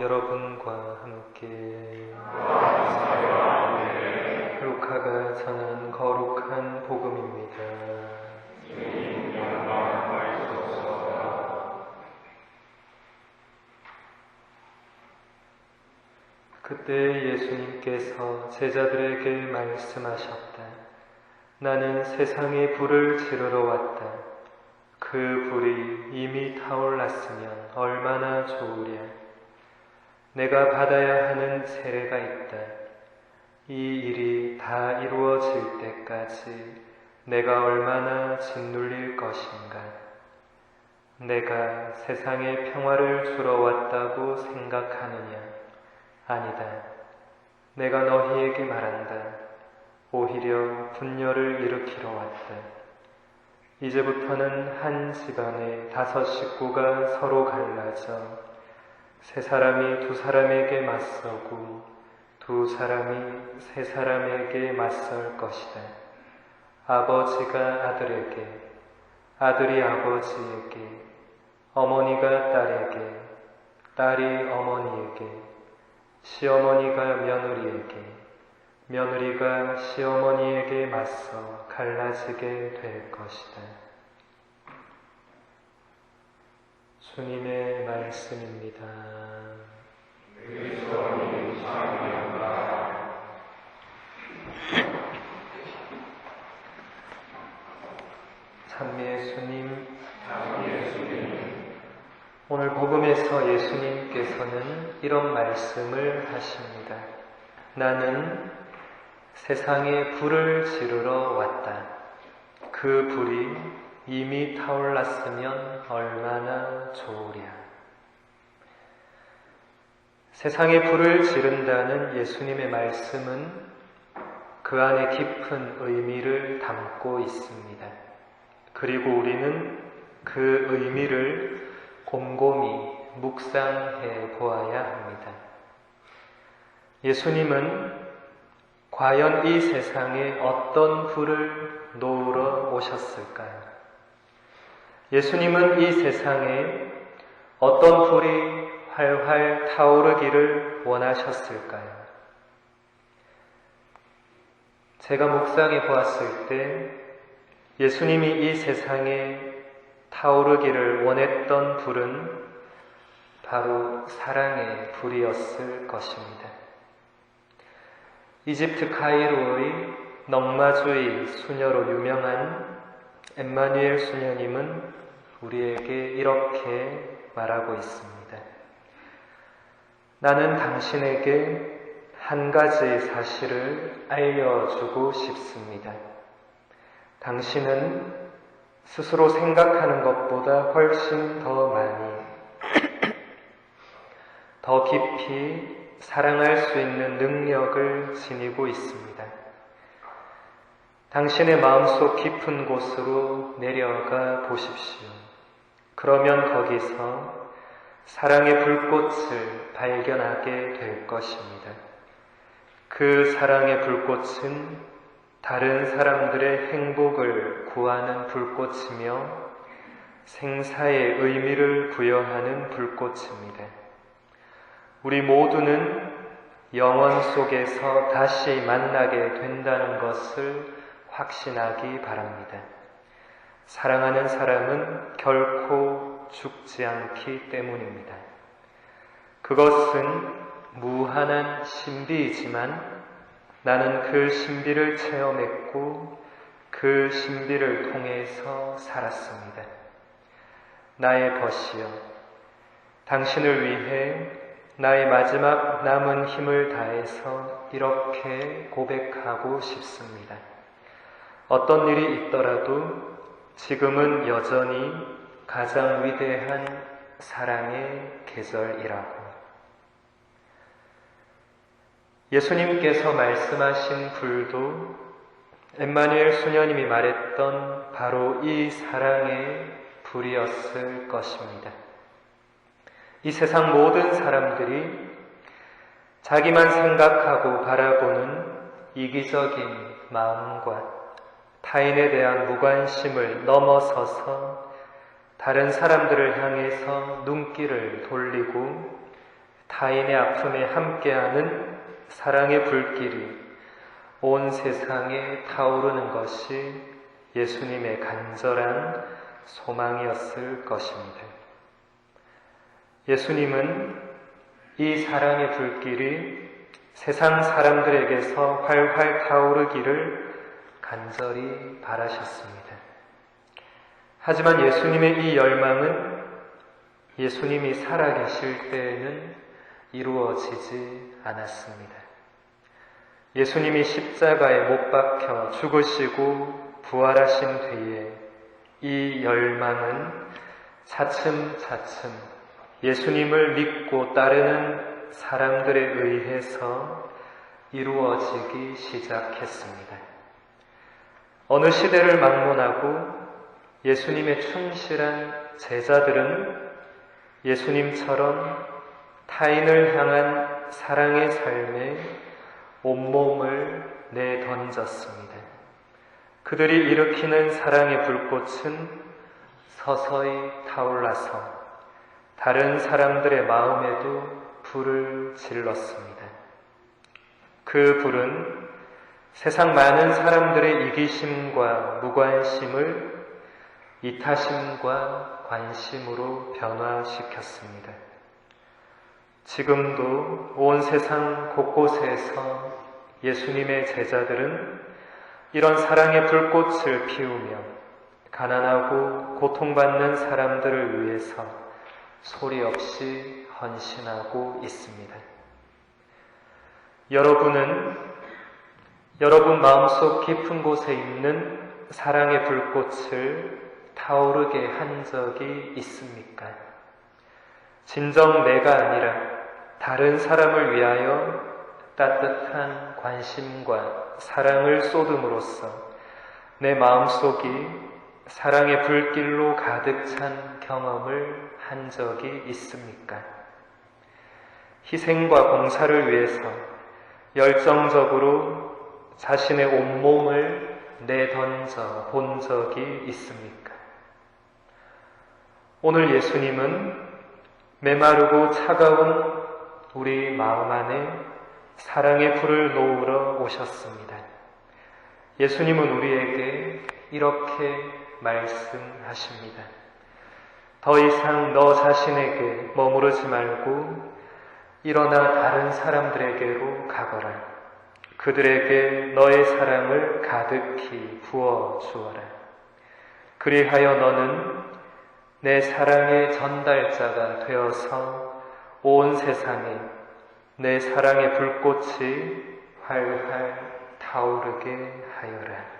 여러분과 함께 루카가 전한 거룩한 복음입니다. 그때 예수님께서 제자들에게 말씀하셨다. 나는 세상에 불을 지르러 왔다. 그 불이 이미 타올랐으면 얼마나 좋으랴. 내가 받아야 하는 세례가 있다. 이 일이 다 이루어질 때까지 내가 얼마나 짓눌릴 것인가. 내가 세상에 평화를 주러 왔다고 생각하느냐. 아니다. 내가 너희에게 말한다. 오히려 분열을 일으키러 왔다. 이제부터는 한 집안에 다섯 식구가 서로 갈라져 세 사람이 두 사람에게 맞서고 두 사람이 세 사람에게 맞설 것이다. 아버지가 아들에게, 아들이 아버지에게, 어머니가 딸에게, 딸이 어머니에게, 시어머니가 며느리에게, 며느리가 시어머니에게 맞서 갈라지게 될 것이다. 주님의 말씀입니다. 찬미 예수님, 오늘 복음에서 예수님께서는 이런 말씀을 하십니다. 나는 세상에 불을 지르러 왔다. 그 불이 이미 타올랐으면 얼마나 좋으랴. 세상에 불을 지른다는 예수님의 말씀은 그 안에 깊은 의미를 담고 있습니다. 그리고 우리는 그 의미를 곰곰이 묵상해 보아야 합니다. 예수님은 과연 이 세상에 어떤 불을 놓으러 오셨을까요? 예수님은 이 세상에 어떤 불이 활활 타오르기를 원하셨을까요? 제가 묵상해 보았을 때 예수님이 이 세상에 타오르기를 원했던 불은 바로 사랑의 불이었을 것입니다. 이집트 카이로의 넉마주의 수녀로 유명한 엠마누엘 수녀님은 우리에게 이렇게 말하고 있습니다. 나는 당신에게 한 가지 사실을 알려주고 싶습니다. 당신은 스스로 생각하는 것보다 훨씬 더 많이, 더 깊이 사랑할 수 있는 능력을 지니고 있습니다. 당신의 마음속 깊은 곳으로 내려가 보십시오. 그러면 거기서 사랑의 불꽃을 발견하게 될 것입니다. 그 사랑의 불꽃은 다른 사람들의 행복을 구하는 불꽃이며 생사의 의미를 부여하는 불꽃입니다. 우리 모두는 영원 속에서 다시 만나게 된다는 것을 확신하기 바랍니다. 사랑하는 사람은 결코 죽지 않기 때문입니다. 그것은 무한한 신비이지만 나는 그 신비를 체험했고 그 신비를 통해서 살았습니다. 나의 벗이여, 당신을 위해 나의 마지막 남은 힘을 다해서 이렇게 고백하고 싶습니다. 어떤 일이 있더라도 지금은 여전히 가장 위대한 사랑의 계절이라고. 예수님께서 말씀하신 불도 엠마누엘 수녀님이 말했던 바로 이 사랑의 불이었을 것입니다. 이 세상 모든 사람들이 자기만 생각하고 바라보는 이기적인 마음과 타인에 대한 무관심을 넘어서서 다른 사람들을 향해서 눈길을 돌리고 타인의 아픔에 함께하는 사랑의 불길이 온 세상에 타오르는 것이 예수님의 간절한 소망이었을 것입니다. 예수님은 이 사랑의 불길이 세상 사람들에게서 활활 타오르기를 간절히 바라셨습니다. 하지만 예수님의 이 열망은 예수님이 살아계실 때에는 이루어지지 않았습니다. 예수님이 십자가에 못 박혀 죽으시고 부활하신 뒤에 이 열망은 차츰차츰 예수님을 믿고 따르는 사람들에 의해서 이루어지기 시작했습니다. 어느 시대를 막론하고 예수님의 충실한 제자들은 예수님처럼 타인을 향한 사랑의 삶에 온몸을 내던졌습니다. 그들이 일으키는 사랑의 불꽃은 서서히 타올라서 다른 사람들의 마음에도 불을 질렀습니다. 그 불은 세상 많은 사람들의 이기심과 무관심을 이타심과 관심으로 변화시켰습니다. 지금도 온 세상 곳곳에서 예수님의 제자들은 이런 사랑의 불꽃을 피우며 가난하고 고통받는 사람들을 위해서 소리 없이 헌신하고 있습니다. 여러분은 여러분 마음속 깊은 곳에 있는 사랑의 불꽃을 타오르게 한 적이 있습니까? 진정 내가 아니라 다른 사람을 위하여 따뜻한 관심과 사랑을 쏟음으로써 내 마음속이 사랑의 불길로 가득 찬 경험을 한 적이 있습니까? 희생과 봉사를 위해서 열정적으로 자신의 온몸을 내던져 본 적이 있습니까? 오늘 예수님은 메마르고 차가운 우리 마음 안에 사랑의 불을 놓으러 오셨습니다. 예수님은 우리에게 이렇게 말씀하십니다. 더 이상 너 자신에게 머무르지 말고 일어나 다른 사람들에게로 가거라. 그들에게 너의 사랑을 가득히 부어 주어라. 그리하여 너는 내 사랑의 전달자가 되어서 온 세상에 내 사랑의 불꽃이 활활 타오르게 하여라.